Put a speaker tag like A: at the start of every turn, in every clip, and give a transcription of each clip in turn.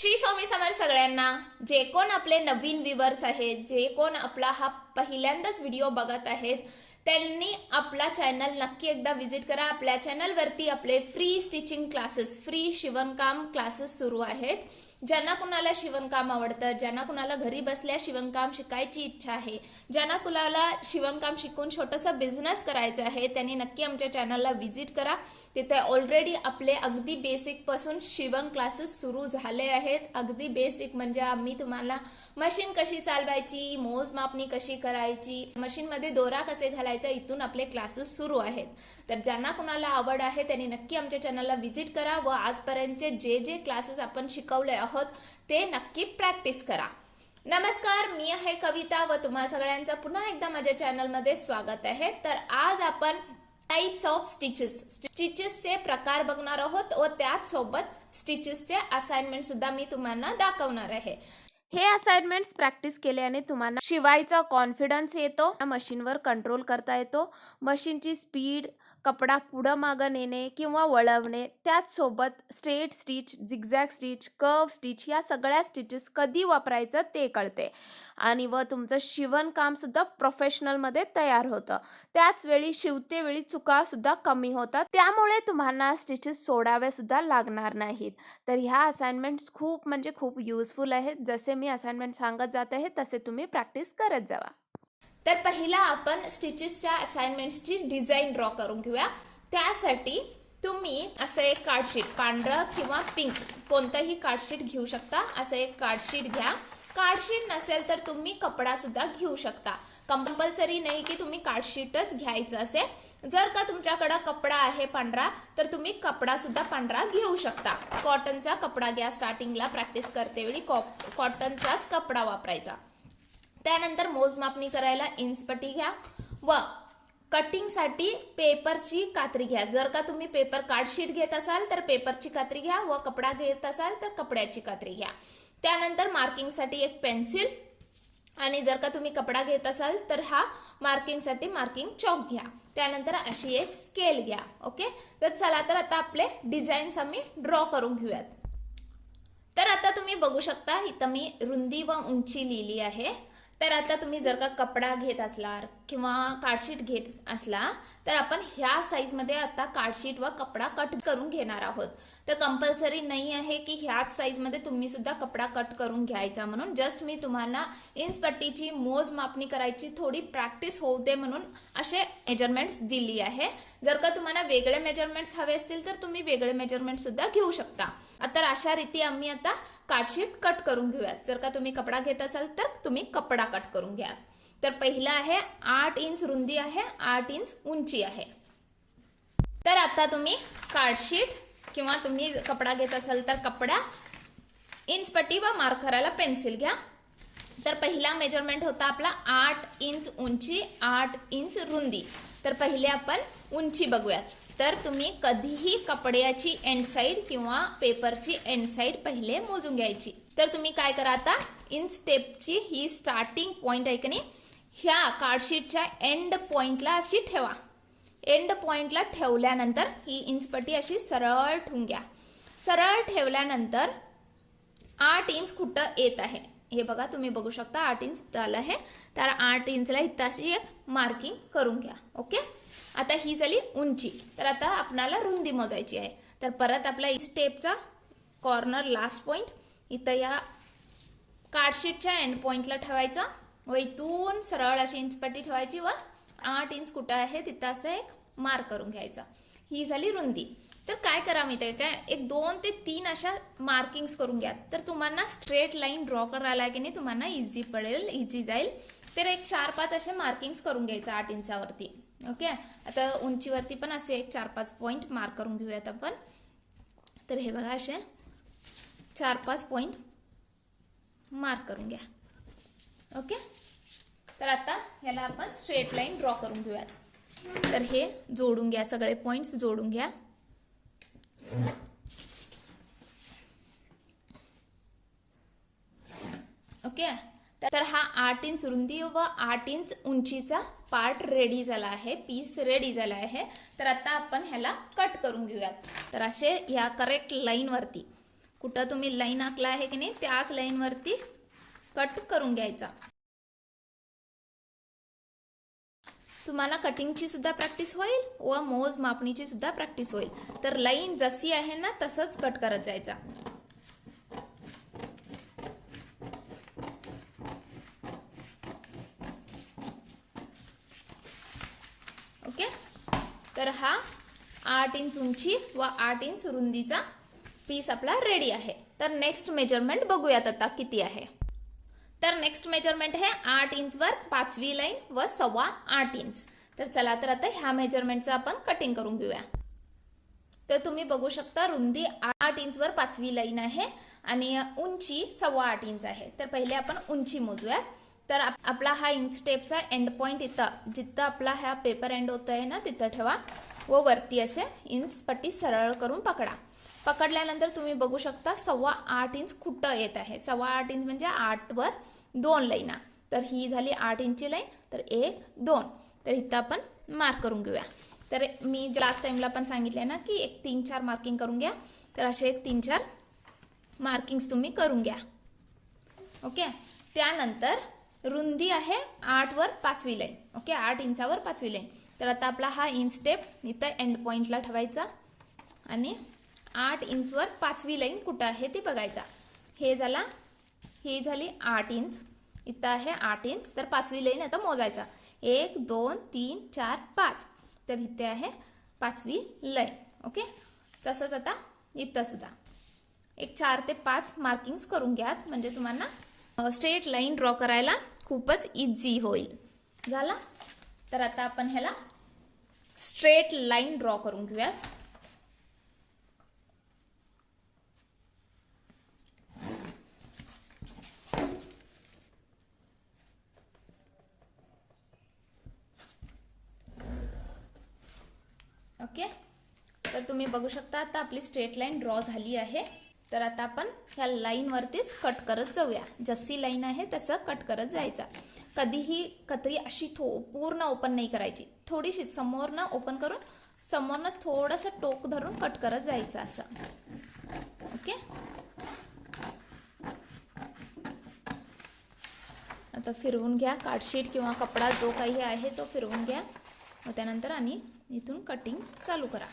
A: श्री स्वामी समर सगळ्यांना जे कोण आपले नवीन व्ह्युअर्स आहेत जे कोण आपला हा पहिल्यांदाच व्हिडिओ बघत आहेत त्यांनी आपला चॅनल नक्की एकदा विजिट करा. आपल्या चॅनलवरती आपले फ्री स्टिचिंग क्लासेस फ्री शिवणकाम क्लासेस सुरू आहेत. ज्यांना कुणाला शिवणकाम आवडतं ज्यांना कुणाला घरी बसल्या शिवणकाम शिकायची इच्छा आहे ज्यांना कुणाला शिवणकाम शिकून छोटंसं बिझनेस करायचा आहे त्यांनी नक्की आमच्या चॅनलला व्हिजिट करा. तिथे ऑलरेडी आपले अगदी बेसिकपासून शिवण क्लासेस सुरू झाले आहेत. अगदी बेसिक म्हणजे आम्ही तुम्हाला मशीन कशी चालवायची मोजमापणी कशी करायची मशीनमध्ये दोरा कसे घालायचा इथून आपले क्लासेस सुरू आहेत. तर ज्यांना कुणाला आवड आहे त्यांनी नक्की आमच्या चॅनलला व्हिजिट करा व आजपर्यंतचे जे जे क्लासेस आपण शिकवले आहोत ते नक्की प्रॅक्टिस करा. नमस्कार मी आहे कविता व तुम्हा सगळ्यांचं पुन्हा एकदा माझ्या चॅनलमध्ये स्वागत आहे. तर आज आपण टाईप्स ऑफ स्टिचेस स्टिचेसचे प्रकार बघणार आहोत व त्याच सोबत स्टिचेसचे असाइनमेंट सुद्धा मी तुम्हाला दाखवणार आहे. हे असाइनमेंट्स प्रॅक्टिस केल्याने तुम्हाला शिवायचा कॉन्फिडन्स येतो. मशीनवर कंट्रोल करता येतो. मशीनची स्पीड कपडा पुढं मागं नेणे किंवा वळवणे त्याचसोबत straight stitch zigzag stitch curve stitch या सगळ्या स्टिचेस कधी वापरायचं ते कळते. आणि व तुमचं शिवणकामसुद्धा प्रोफेशनलमध्ये तयार होतं. त्याचवेळी शिवतेवेळी चुकासुद्धा कमी होतात. त्यामुळे तुम्हाला स्टिचेस सोडाव्यासुद्धा लागणार नाहीत. तर ह्या असाइनमेंट्स खूप म्हणजे खूप युजफुल आहेत. जसे मी असाइनमेंट सांगत जात आहे तसे तुम्ही प्रॅक्टिस करत जावा. तर पहिला आपण स्टिचेसच्या असाइनमेंट्सची डिझाईन ड्रॉ करून घेऊया. त्यासाठी तुम्ही असं एक कार्डशीट पांढरं किंवा पिंक कोणतंही कार्डशीट घेऊ शकता. असं एक कार्डशीट घ्या. कार्डशीट नसेल तर तुम्ही कपडासुद्धा घेऊ शकता. कंपल्सरी नाही की तुम्ही कार्डशीटच घ्यायचं असेल. जर का तुमच्याकडं कपडा आहे पांढरा तर तुम्ही कपडासुद्धा पांढरा घेऊ शकता. कॉटनचा कपडा घ्या. स्टार्टिंगला प्रॅक्टिस करतेवेळी कॉ कॉटनचाच कपडा वापरायचा. त्यानंतर मोजमापणी करायला इंचपट्टी घ्या व कटिंगसाठी पेपरची कात्री घ्या. जर का तुम्ही पेपर कार्डशीट घेत असाल तर पेपरची कात्री घ्या व कपडा घेत असाल तर कपड्याची कात्री घ्या. त्यानंतर मार्किंगसाठी एक पेन्सिल आणि जर का तुम्ही कपडा घेत असाल तर हा मार्किंगसाठी मार्किंग चॉक घ्या. त्यानंतर अशी एक स्केल घ्या ओके? तर चला तर आता आपले डिझाईन्स आम्ही ड्रॉ करून घेऊयात. तर आता तुम्ही बघू शकता इथं मी रुंदी व उंची लिहिली आहे. तर आता तुम्ही जर का कपडा घेत असलार किंवा कार्डशीट घेत असला तर आपण ह्या साईजमध्ये आता कार्डशीट व कपडा कट करून घेणार आहोत. तर कंपल्सरी नाही आहे की ह्याच साईजमध्ये तुम्ही सुद्धा कपडा कट करून घ्यायचा म्हणून. जस्ट मी तुम्हाला इंच पट्टीची मोज मापणी करायची थोडी प्रॅक्टिस होऊ दे म्हणून असे मेजरमेंट्स दिली आहे. जर का तुम्हाला वेगळे मेजरमेंट्स हवे असतील तर तुम्ही वेगळे मेजरमेंट सुद्धा घेऊ शकता. तर अशा रीती आम्ही आता कार्डशीट कट करून घेऊयात. जर का तुम्ही कपडा घेत असाल तर तुम्ही कपडा कट करून घ्या. तर पहिला आहे आठ इंच रुंदी आहे आठ इंच उंची आहे. तर आता तुम्ही कार्डशीट किंवा तुम्ही कपडा घेत असाल तर कपडा इंच पट्टी व मार्क करायला पेन्सिल घ्या. तर पहिला मेजरमेंट होता आपला आठ इंच उंची आठ इंच रुंदी. तर पहिले आपण उंची बघूयात. तर तुम्ही कधीही कपड्याची एंड साईड किंवा पेपरची एंड साईड पहिले मोजून घ्यायची. तर तुम्ही काय करा आता इन स्टेपची ही स्टार्टिंग पॉईंट आहे की नाही ह्या कार्डशीटच्या एंड पॉईंटला अशी ठेवा. एंड पॉईंटला ठेवल्यानंतर ही इंचपट्टी अशी सरळ ठेवून घ्या. सरळ ठेवल्यानंतर आठ इंच कुठं येत आहे? हे बघा तुम्ही बघू शकता आठ इंच झालं आहे. तर आठ इंचला इथं अशी एक मार्किंग करून घ्या ओके? आता ही झाली उंची. तर आता आपणाला रुंदी मोजायची आहे. तर परत आपला स्टेपचा कॉर्नर लास्ट पॉईंट इथं या कार्डशीटच्या एंड पॉईंटला ठेवायचा. व इथून सरळ अशी इंचपट्टी ठेवायची व आठ इंच कुठं आहे तिथं असं एक मार्क करून घ्यायचा. ही झाली रुंदी. तर काय करा मी ते काय एक दोन ते तीन अशा मार्किंग्स करून घ्या. तर तुम्हाला स्ट्रेट लाईन ड्रॉ करायला की नाही तुम्हाला इझी पडेल इझी जाईल. तर एक चार पाच असे मार्किंग्स करून घ्यायचं आठ इंचावरती. ओके आता उंचीवरती पण असे एक चार पाच पॉईंट मार्क करून घेऊयात आपण. तर हे बघा असे. चार पाच पॉईंट मार्क करून घ्या. ओके तर आता ह्याला आपण स्ट्रेट लाईन ड्रॉ करून घेऊयात. तर हे जोडून घ्या सगळे पॉईंट्स जोडून घ्या. ओके तर हा आठ इंच रुंदी व आठ इंच उंचीचा पार्ट रेडी झाला आहे पीस रेडी झाला आहे. तर आता आपण ह्याला कट करून घेऊयात. तर असे या करेक्ट लाईनवरती कुठं तुम्ही लाईन आखला आहे की नाही त्याच लाईनवरती कट करून घ्यायचा. तुम्हाला कटिंगची सुद्धा प्रॅक्टिस होईल व मोज मापणीची सुद्धा प्रॅक्टिस होईल. तर लाईन जशी आहे ना तसंच कट करत जायचा. ओके? तर हा आठ इंच उंची व आठ इंच रुंदीचा पीस आपला रेडी आहे. तर नेक्स्ट मेजरमेंट बघूयात आता किती आहे. तर नेक्स्ट मेजरमेंट आहे आठ इंचवर पाचवी लाईन व सव्वा आठ इंच तर चला तर आता ह्या मेजरमेंटचं आपण कटिंग करून घेऊया. तर तुम्ही बघू शकता रुंदी आठ इंचवर पाचवी लाईन आहे आणि उंची सव्वा आठ इंच आहे. तर पहिले आपण उंची मोजूया. तर आपला हा इंच टेपचा एंड पॉईंट इथं जिथं आपला हा पेपर एंड होत आहे ना तिथं ठेवा. व वरती असे इंच पट्टी सरळ करून पकडा. पकडल्यानंतर तुम्ही बघू शकता सव्वा आठ इंच कुठं येत आहे. सव्वा आठ इंच म्हणजे आठवर दोन लाईना. तर ही झाली आठ इंची लाईन तर एक दोन. तर इथं आपण मार्क करून घेऊया. तर मी लास्ट टाईमला पण सांगितले ना की एक तीन चार मार्किंग करून घ्या. तर असे एक तीन चार मार्किंग्स तुम्ही करून घ्या. ओके त्यानंतर रुंदी आहे आठवर पाचवी लाईन. ओके आठ इंचावर पाचवी लाईन. तर आता आपला हा इंच स्टेप इथं एंड पॉईंटला ठेवायचा. आणि आठ इंचवर पाचवी लाईन कुठं आहे ती बघायचा. हे झाला ही झाली आठ इंच. इथं आहे आठ इंच तर पाचवी लाईन आता मोजायचा. एक दोन तीन चार पाच. तर इथे आहे पाचवी लाईन ओके? तसंच आता इथं सुद्धा. एक चार ते पाच मार्किंग्स करून घ्यात म्हणजे तुम्हाला स्ट्रेट लाईन ड्रॉ करायला खूपच इझी होईल. झाला? तर आता आपण ह्याला स्ट्रेट लाईन ड्रॉ करून घेऊयात. ओके? तर तुम्ही बघू शकता आता आपली स्ट्रेट लाईन ड्रॉ झाली आहे. तर आता आपण ह्या लाईनवरतीच कट करत जाऊया. जशी लाईन आहे तसं कट करत जायचा. कधीही कत्री अशी थो पूर्ण ओपन नाही करायची. थोडीशी समोरनं ओपन करून समोरनंच थोडंसं टोक धरून कट करत जायचं असं. ओके? आता फिरवून घ्या. कार्डशीट किंवा कपडा जो काही आहे तो फिरवून घ्या. व त्यानंतर आणि इथून कटिंग चालू करा.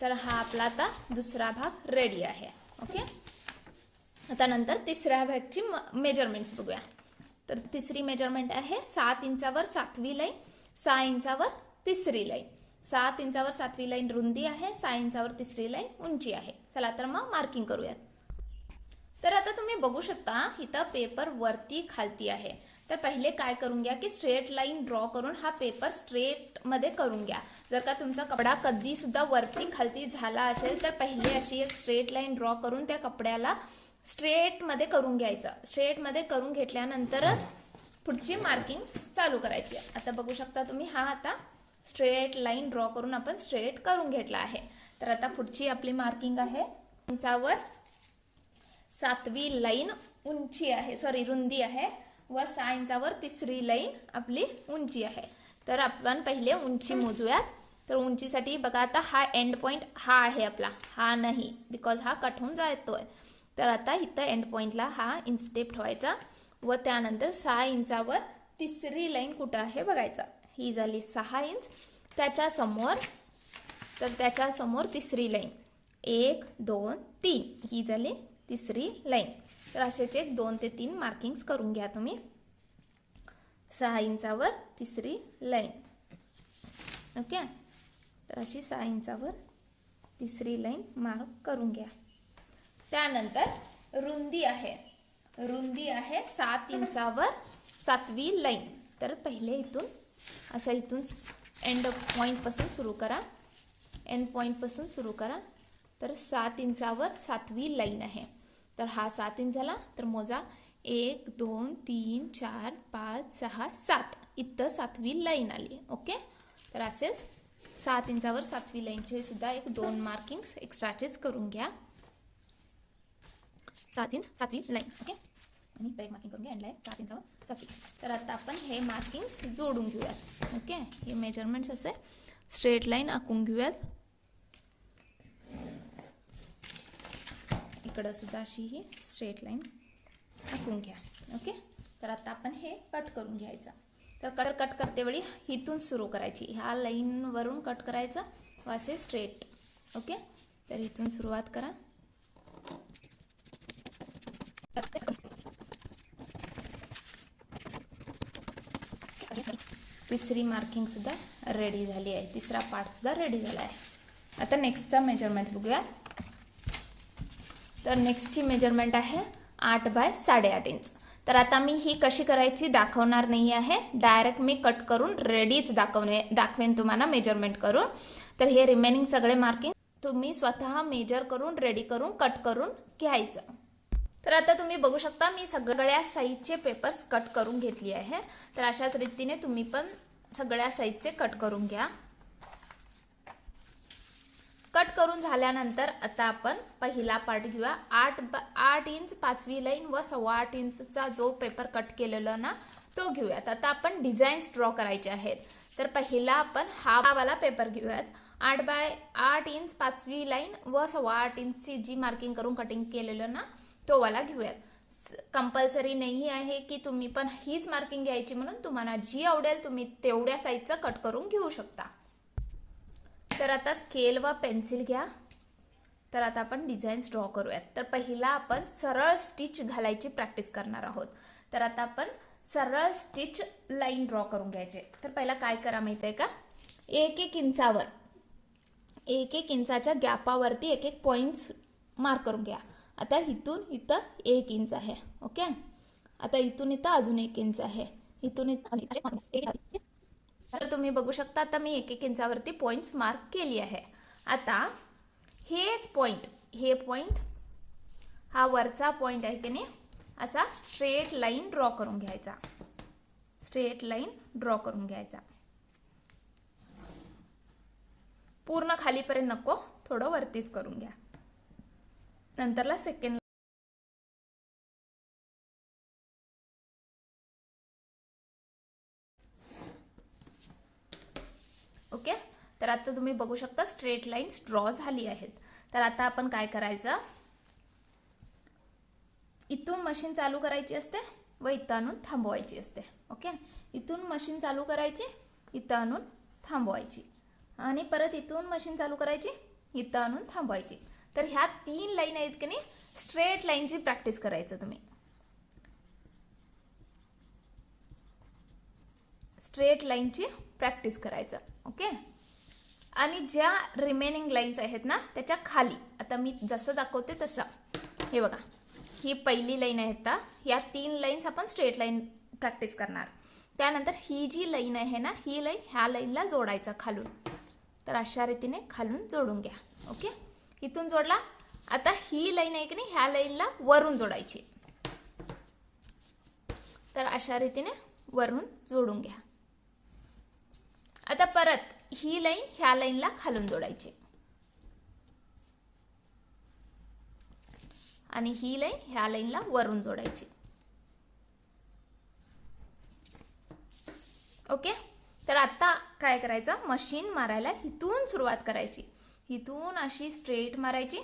A: तर हा आपला आता दुसरा भाग रेडी आहे. ओके आता नंतर तिसऱ्या भागची मेजरमेंट्स बघूया. तर तिसरी मेजरमेंट आहे सात इंचावर सातवी लाईन सहा इंचावर तिसरी लाईन सात इंचावर सातवी लाईन रुंदी आहे सहा इंचावर तिसरी लाईन उंची आहे. चला तर मग मार्किंग करूयात. तर आता तुम्ही बघू शकता इथं पेपर वरती खालती आहे. तर पहिले काय करून घ्या की स्ट्रेट लाईन ड्रॉ करून हा पेपर स्ट्रेटमध्ये करून घ्या. जर का तुमचा कपडा कधीसुद्धा वरती खालती झाला असेल तर पहिले अशी एक स्ट्रेट लाईन ड्रॉ करून त्या कपड्याला स्ट्रेटमध्ये करून घ्यायचं. स्ट्रेटमध्ये करून घेतल्यानंतरच पुढची मार्किंग चालू करायची. आता बघू शकता तुम्ही हा आता स्ट्रेट लाईन ड्रॉ करून आपण स्ट्रेट करून घेतला आहे. तर आता पुढची आपली मार्किंग आहे. उंचावर सातवी लाईन उंची आहे. सॉरी रुंदी आहे. व सहा इंचावर तिसरी लाईन आपली उंची आहे. तर आपण पहिले उंची मोजूयात. तर उंचीसाठी बघा आता हा एंड पॉईंट हा आहे आपला. हा नाही बिकॉज हा कट होऊन जातोय. तर आता इथं एंड पॉईंटला हा इन्स्टेप ठेवायचा. व त्यानंतर सहा इंचावर तिसरी लाईन कुठं आहे बघायचा. ही झाली सहा इंच. त्याच्यासमोर तर त्याच्यासमोर तिसरी लाईन. एक दोन तीन. ही झाली तिसरी लाईन. तर असेच एक दोन ते तीन मार्किंग्स करून घ्या तुम्ही. सहा इंचावर तिसरी लाईन. ओके? तर अशी सहा इंचावर तिसरी लाईन मार्क करून घ्या. त्यानंतर रुंदी आहे. रुंदी आहे सात इंचावर सातवी लाईन. तर पहिले इथून असं इथून एंड पॉईंटपासून सुरू करा. एंड पॉईंटपासून सुरू करा. तर सात इंचावर सातवी लाईन आहे. तर हा सात इंच झाला. तर मोजा. एक दोन तीन चार पाच सहा सात. इथं सातवी लाईन आली. ओके? तर असेच सात इंचावर सातवी लाईनचे सुद्धा एक दोन मार्किंग्स एक्स्ट्राचेच करून घ्या. सात इंच सातवी लाईन ओके? आणि एक मार्किंग करून घ्या. एंडला आहे सात इंचावर सातवी. तर आता आपण हे मार्किंग्स जोडून घेऊयात. ओके? हे मेजरमेंट्स असे स्ट्रेट लाईन आखून घेऊयात. सुद्धा अशी ही स्ट्रेट लाईन टाकून घ्या. ओके तर आता आपण हे कट करून घ्यायचं. तर कट कट करते वेळी इथून सुरू करायची. ह्या लाईनवरून कट करायचं व असे स्ट्रेट ओके तर इथून सुरुवात करा. तिसरी मार्किंगसुद्धा रेडी झाली आहे. तिसरा पार्टसुद्धा रेडी झाला आहे. आता नेक्स्टचा मेजरमेंट बघूया. तर नेक्स्टची मेजरमेंट आहे आठ बाय साडेआठ इंच तर आता मी ही कशी करायची दाखवणार नाही आहे. डायरेक्ट मी कट करून रेडीच दाखवणे दाखवेन तुम्हाला मेजरमेंट करून. तर हे रिमेनिंग सगळे मार्किंग तुम्ही स्वतः मेजर करून रेडी करून कट करून घ्यायचं. तर आता तुम्ही बघू शकता मी सगळ्या साईजचे पेपर्स कट करून घेतली आहे. तर अशाच रीतीने तुम्ही पण सगळ्या साईजचे कट करून घ्या. कट करून झाल्यानंतर आता आपण पहिला पार्ट घेऊया. आठ बा आठ इंच पाचवी लाईन व सव्वा आठ इंचचा जो पेपर कट केलेला ना तो घेऊयात. आता आपण डिझाईन्स ड्रॉ करायचे आहेत. तर पहिला आपण हा वाला पेपर घेऊयात. आठ बाय आठ इंच पाचवी लाईन व सव्वा आठ इंचची जी मार्किंग करून कटिंग केलेलं ना तो वाला घेऊयात. कंपल्सरी नाही आहे की तुम्ही पण हीच मार्किंग घ्यायची म्हणून तुम्हाला जी आवडेल तुम्ही तेवढ्या साईजचं कट करून घेऊ शकता. तर आता स्केल व पेन्सिल घ्या. तर आता आपण डिझाईन्स ड्रॉ करूयात. तर पहिला आपण सरळ स्टिच घालायची प्रॅक्टिस करणार आहोत. तर आता आपण सरळ स्टिच लाईन ड्रॉ करून घ्यायचे. तर पहिला काय करा माहिती आहे का? एक एक इंचावर एक एक इंचाच्या गॅपावरती एक एक पॉईंट्स मार्क करून घ्या. आता इथून इथं एक इंच आहे ओके? आता इथून इथं अजून एक इंच आहे. इथून इथं तर तुम्ही बघू शकता आता मी एक एक इंचावरती पॉईंट्स मार्क केली आहे. आता हेच पॉईंट हे पॉईंट हा वरचा पॉईंट आहे की नाही असा स्ट्रेट लाईन ड्रॉ करून घ्यायचा. स्ट्रेट लाईन ड्रॉ करून घ्यायचा. पूर्ण खालीपर्यंत नको थोडं वरतीच करून घ्या. नंतरला सेकंड ओके तर आता तुम्ही बघू शकता स्ट्रेट लाईन्स ड्रॉ झाली आहेत. तर आता आपण काय करायचं? इथून मशीन चालू करायची असते व इथं आणून थांबवायची असते. ओके इथून मशीन चालू करायची इथं आणून थांबवायची. आणि परत इथून मशीन चालू करायची इथं आणून थांबवायची. तर ह्या तीन लाईन आहेत की नाही? स्ट्रेट लाईनची प्रॅक्टिस करायचं तुम्ही. स्ट्रेट लाईनची प्रॅक्टिस करायचं. ओके आणि ज्या रिमेनिंग लाईन्स आहेत ना त्याच्याखाली. आता मी जसं दाखवते तसं. हे बघा. ही पहिली लाईन आहे आता या तीन लाईन्स आपण स्ट्रेट लाईन प्रॅक्टिस करणार. त्यानंतर ही जी लाईन आहे ना ही लाईन ह्या लाईनला जोडायचा खालून. तर अशा रीतीने खालून जोडून घ्या. ओके? इथून जोडला. आता ही लाईन आहे की नाही ह्या लाईनला वरून जोडायची. तर अशा रीतीने वरून जोडून घ्या. आता परत. ही लाईन ह्या लाईनला खालून जोडायची. आणि ही लाईन ह्या लाईनला वरून जोडायची. ओके? तर आता काय करायचं? मशीन मारायला इथून सुरुवात करायची. इथून अशी स्ट्रेट मारायची.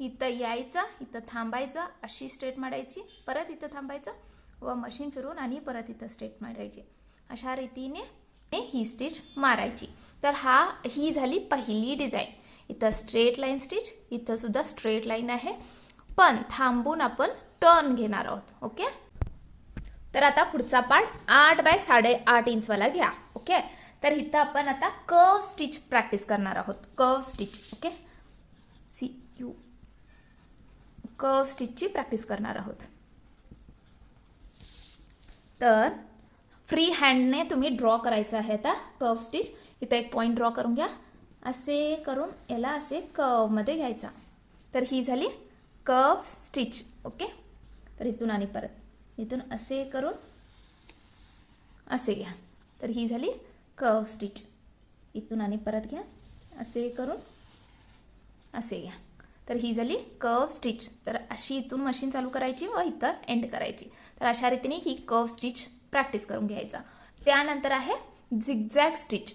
A: इथं यायचं इथं थांबायचं अशी स्ट्रेट मारायची. परत इथं थांबायचं व मशीन फिरून आणि परत इथं स्ट्रेट मारायची. अशा रीतीने ही स्टिच मारायची. तर हा ही झाली पहिली डिझाईन इथं स्ट्रेट लाईन स्टिच इथंसुद्धा स्ट्रेट लाईन आहे. पण थांबून आपण टर्न घेणार आहोत ओके तर आता पुढचा पार्ट आठ बाय साडेआठ इंचवाला घ्या ओके तर इथं आपण आता कर्व स्टिच प्रॅक्टिस करणार आहोत. Curve stitch okay see you curve स्टिचची practice करणार आहोत. तर फ्री हँडने तुम्ही ड्रॉ करायचं आहे आता कर्व स्टिच इथं एक पॉईंट ड्रॉ करून घ्या. असे करून याला असे कर्वमध्ये घ्यायचा. तर ही झाली कर्व स्टिच ओके तर इथून आणि परत. इथून असे करून असे घ्या. तर ही झाली कर्व स्टिच इथून आणि परत घ्या. असे करून असे घ्या. तर ही झाली कर्व स्टिच तर अशी इथून मशीन चालू करायची व इथं एंड करायची. तर अशा रीतीने ही कर्व स्टिच प्रॅक्टिस करून घ्यायचा. त्यानंतर आहे झिगझॅग स्टिच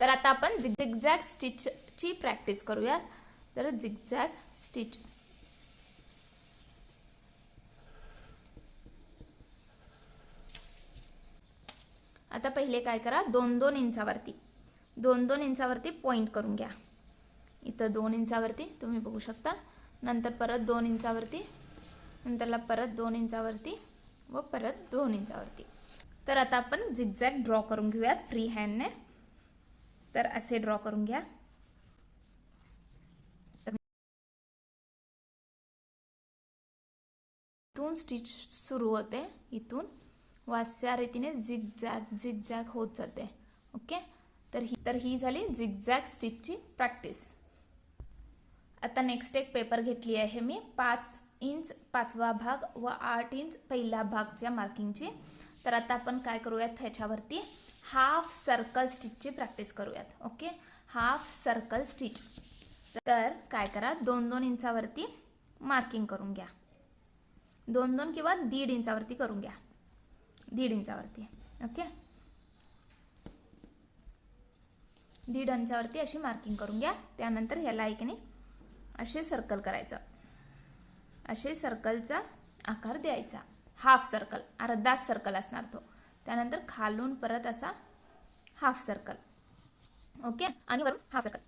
A: तर आता आपण झिगझॅग स्टिचची प्रॅक्टिस करूयात. तर झिगझॅग स्टिच आता पहिले काय करा? दोन दोन इंचावरती. दोन दोन इंचावरती पॉईंट करून घ्या. इथं दोन इंचावरती तुम्ही बघू शकता. नंतर परत दोन इंचावरती. नंतरला परत दोन इंचावरती. व परत दोन इंचावरती तर आता आपण झिगझॅग ड्रॉ करून घेऊयात. फ्री हँडने तर असे ड्रॉ करून घ्या. इथून स्टिच सुरू होते. इथून व रीतीने झिगझॅग झिगझॅग होत जाते. ओके? तर ही तर ही झाली झिगझॅग स्टिचची प्रॅक्टिस आता नेक्स्ट एक पेपर घेतली आहे मी. पाच इंच पाचवा भाग व आठ इंच पहिला भागच्या मार्किंगची तर आता आपण काय करूयात ह्याच्यावरती? हाफ सर्कल स्टिचची प्रॅक्टिस करूयात ओके हाफ सर्कल स्टिच तर काय करा? दोन दोन इंचावरती मार्किंग करून घ्या. दोन दोन किंवा दीड इंचावरती करून घ्या. दीड इंचावरती ओके दीड इंचावरती अशी मार्किंग करून घ्या. त्यानंतर ह्याला ऐकणे असे सर्कल करायचं. असे सर्कलचा आकार द्यायचा. हाफ सर्कल अर्धाच सर्कल असणार तो. त्यानंतर खालून परत असा हाफ सर्कल ओके आणि वरून हाफ सर्कल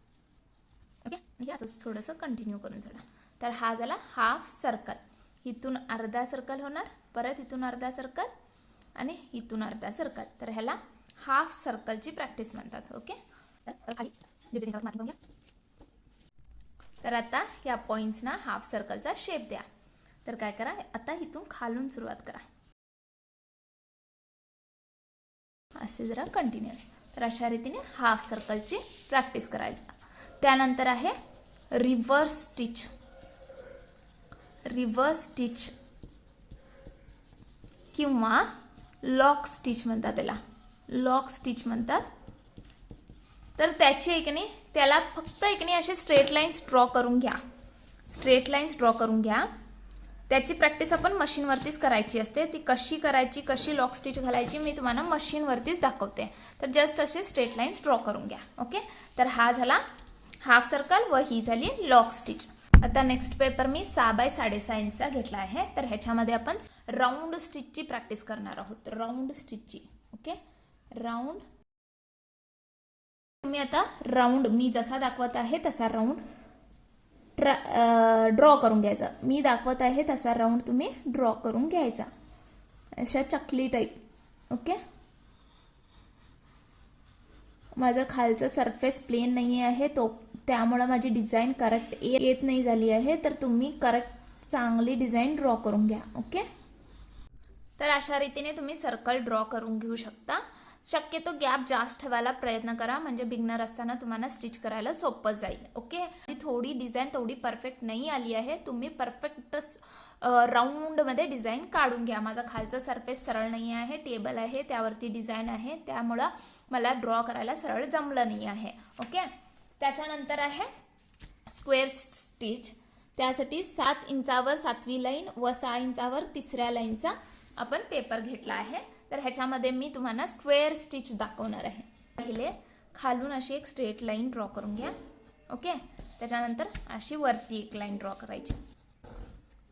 A: ओके हे असंच थोडंसं कंटिन्यू करून झाला. तर हा झाला हाफ सर्कल इथून अर्धा सर्कल होणार परत इथून अर्धा सर्कल आणि इथून अर्धा सर्कल तर ह्याला हाफ सर्कलची प्रॅक्टिस म्हणतात. ओके तर खाली दीड इंचावर marking करून घ्या. तर आता या पॉईंट्सना हाफ सर्कलचा शेप द्या. तर काय करा आता इथून खालून सुरुवात करा. असे जरा कंटिन्युअस तर अशा रीतीने हाफ सर्कलची प्रॅक्टिस करायचा. त्यानंतर आहे रिव्हर्स स्टिच रिव्हर्स स्टिच किंवा लॉक स्टिच म्हणतात त्याला. लॉक स्टिच म्हणतात तर त्याची एक नाही त्याला फक्त एक नाही असे स्ट्रेट लाईन्स ड्रॉ करून घ्या. स्ट्रेट लाईन्स ड्रॉ करून घ्या. त्याची प्रॅक्टिस आपण मशीनवरतीच करायची असते. ती कशी करायची कशी लॉक स्टिच घालायची मी तुम्हाला मशीनवरतीच दाखवते. तर जस्ट असे स्ट्रेट लाईन्स ड्रॉ करून घ्या. ओके तर हा झाला हाफ सर्कल व ही झाली लॉक स्टिच आता नेक्स्ट पेपर मी सहा बाय साडेसहा इंचचा घेतला आहे. तर ह्याच्यामध्ये आपण राऊंड स्टिचची प्रॅक्टिस करणार आहोत. राऊंड स्टिचची ओके राऊंड तुम्ही आता राऊंड मी जसा दाखवत आहे तसा राऊंड ट्रा ड्रॉ करून घ्यायचा. मी दाखवत आहे तसा राऊंड तुम्ही ड्रॉ करून घ्यायचा. अशा चकली टाईप ओके माझं खालचं सरफेस प्लेन नाही आहे. तो त्यामुळं माझी डिझाईन करेक्ट येत नाही झाली आहे. तर तुम्ही करेक्ट चांगली डिझाईन ड्रॉ करून घ्या. ओके तर अशा रीतीने तुम्ही सर्कल ड्रॉ करून घेऊ शकता. शक्यतो गॅप जास्त ठेवायला प्रयत्न करा. म्हणजे बिगनर असताना तुम्हाला स्टिच करायला सोपं जाईल. ओके? थोडी डिझाईन तेवढी परफेक्ट नाही आली आहे तुम्ही परफेक्ट राऊंडमध्ये डिझाईन काढून घ्या. माझा खालचा सरफेस सरळ नाही आहे टेबल आहे त्यावरती डिझाईन आहे. त्यामुळं मला ड्रॉ करायला सरळ जमलं नाही आहे. ओके? त्याच्यानंतर आहे स्क्वेअर स्टिच. त्यासाठी सात इंचावर सातवी लाईन व सहा इंचावर तिसऱ्या लाईनचा आपण पेपर घेतला आहे. तर ह्याच्यामध्ये मी तुम्हाला स्क्वेअर स्टिच दाखवणार आहे. पहिले खालून अशी एक स्ट्रेट लाईन ड्रॉ करून घ्या. ओके त्याच्यानंतर अशी वरती एक लाईन ड्रॉ करायची.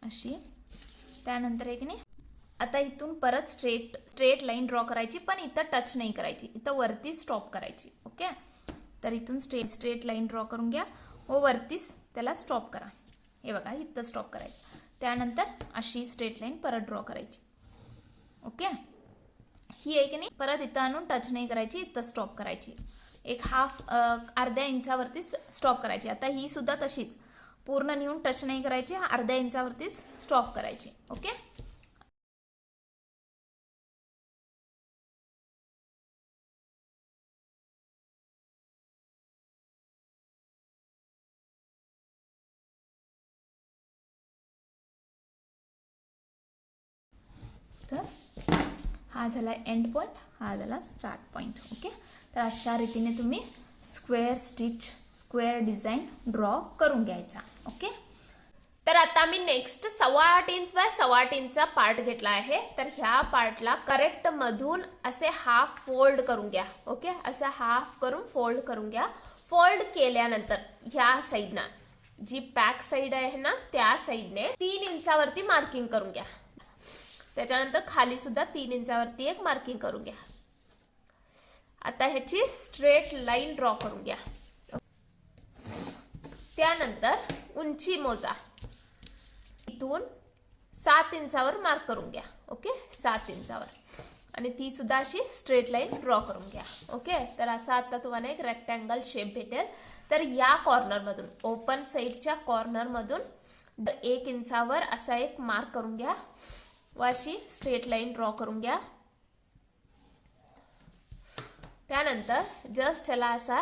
A: अशी. त्यानंतर एक नाही. आता इथून परत स्ट्रेट स्ट्रेट लाईन ड्रॉ करायची पण इथं टच नाही करायची. इथं वरती स्टॉप करायची. ओके तर इथून स्ट्रेट स्ट्रेट लाईन ड्रॉ करून घ्या. व वरतीच त्याला स्टॉप करा. हे बघा इथं स्टॉप करायचं. त्यानंतर अशी स्ट्रेट लाईन परत ड्रॉ करायची. ओके ही एक नाही? परत इथं आणून टच नाही करायची इथं स्टॉप करायची. एक हाफ अर्ध्या इंचावरतीच स्टॉप करायची. आता ही सुद्धा तशीच. पूर्ण नेऊन टच नाही करायची अर्ध्या इंचावरतीच स्टॉप करायची. ओके हा झाला एंड पॉईंट हा झाला स्टार्ट पॉईंट ओके तर अशा रीतीने तुम्ही square stitch square design draw करून घ्यायचा ओके तर आता मी नेक्स्ट सव्वा आठ इंच बाय सव्वा आठ इंचचा पार्ट घेतला आहे. तर ह्या पार्टला करेक्ट मधून असे हाफ फोल्ड करून घ्या ओके असं हाफ करून फोल्ड करून घ्या. फोल्ड केल्यानंतर ह्या साईडना जी पॅक साईड आहे ना त्या साईडने तीन इंचावरती मार्किंग करून घ्या. त्याच्यानंतर खाली सुद्धा तीन इंचावरती एक मार्किंग करून घ्या. आता ह्याची स्ट्रेट लाईन ड्रॉ करून घ्या. त्यानंतर उंची मोजा. इथून सात इंचावर मार्क करून घ्या ओके? सात इंचावर. आणि ती सुद्धा अशी स्ट्रेट लाईन ड्रॉ करून घ्या ओके? तर असा आता तुम्हाला एक रेक्टँगल शेप भेटेल. तर या कॉर्नरमधून ओपन साईडच्या कॉर्नरमधून एक इंचावर असा एक मार्क करून घ्या. व अशी स्ट्रेट लाईन ड्रॉ करून घ्या त्यानंतर जस्ट ह्याला असा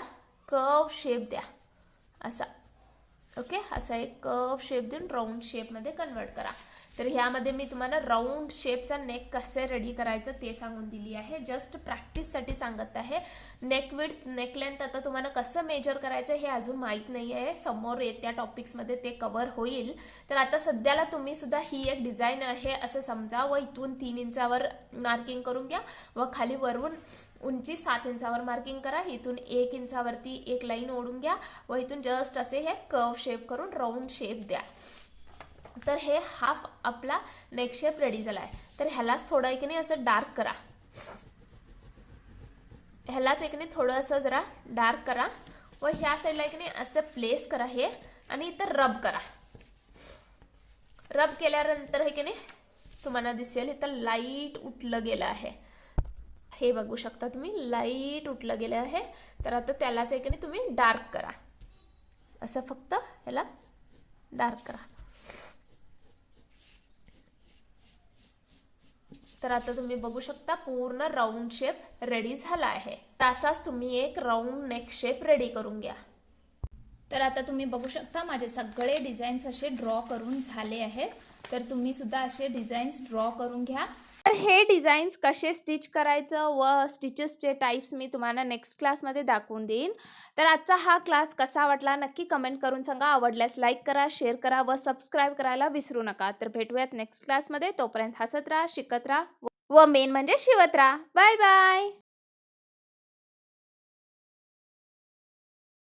A: कव शेप द्या। असा ओके असा एक कव शेप देऊन राऊंड शेपमध्ये कन्वर्ट करा। तर ह्यामध्ये मी तुम्हाला राऊंड शेपचा नेक कसे रेडी करायचं ते सांगून दिली आहे. जस्ट प्रॅक्टिससाठी सांगत आहे. नेक विथ नेक लेंथ आता तुम्हाला कसं मेजर करायचं हे अजून माहीत नाही आहे. समोर येत्या टॉपिक्समध्ये ते कवर होईल. तर आता सध्याला तुम्ही सुद्धा ही एक डिझाईन आहे असं समजा. व इथून तीन इंचावर मार्किंग करून घ्या. व खाली वरून उंची सात इंचावर मार्किंग करा. इथून एक इंचावरती एक लाईन ओढून घ्या. व इथून जस्ट असे हे कर्व शेप करून राऊंड शेप द्या. तर हे हाफ आपला नेक शेप रेडी झाला आहे. तर ह्यालाच थोडं एक नाही असं डार्क करा. ह्यालाच एक नाही थोडं असं जरा डार्क करा व ह्या साईडला एक नाही असं प्लेस करा हे आणि इथं रब करा. रब केल्यानंतर हे की नाही तुम्हाला दिसेल इथं लाइट उठलं गेलं आहे. हे बघू शकता तुम्ही लाइट उठलं गेलं आहे. तर आता त्यालाच एक नाही तुम्ही डार्क करा. असं फक्त ह्याला डार्क करा. तर आता तुम्ही बघू शकता पूर्ण राऊंड शेप रेडी झाला आहे. तर असाच तुम्ही एक राऊंड नेक शेप रेडी करून घ्या. तर आता तुम्ही बघू शकता माझे सगळे डिझाईन्स असे ड्रॉ करून झाले आहेत. तर तुम्ही सुद्धा असे डिझाईन्स ड्रॉ करून घ्या. तर हे डिझाईन्स कसे स्टिच करायचं व स्टिचेसचे टाईप्स मी तुम्हाला नेक्स्ट क्लासमध्ये दाखवून देईन. तर आजचा हा क्लास कसा वाटला नक्की कमेंट करून सांगा. आवडल्यास लाईक करा शेअर करा व सबस्क्राईब करायला विसरू नका. तर भेटूयात नेक्स्ट क्लासमध्ये तोपर्यंत हसत राहा शिकत राहा व मेन म्हणजे शिवत राहा. Bye bye!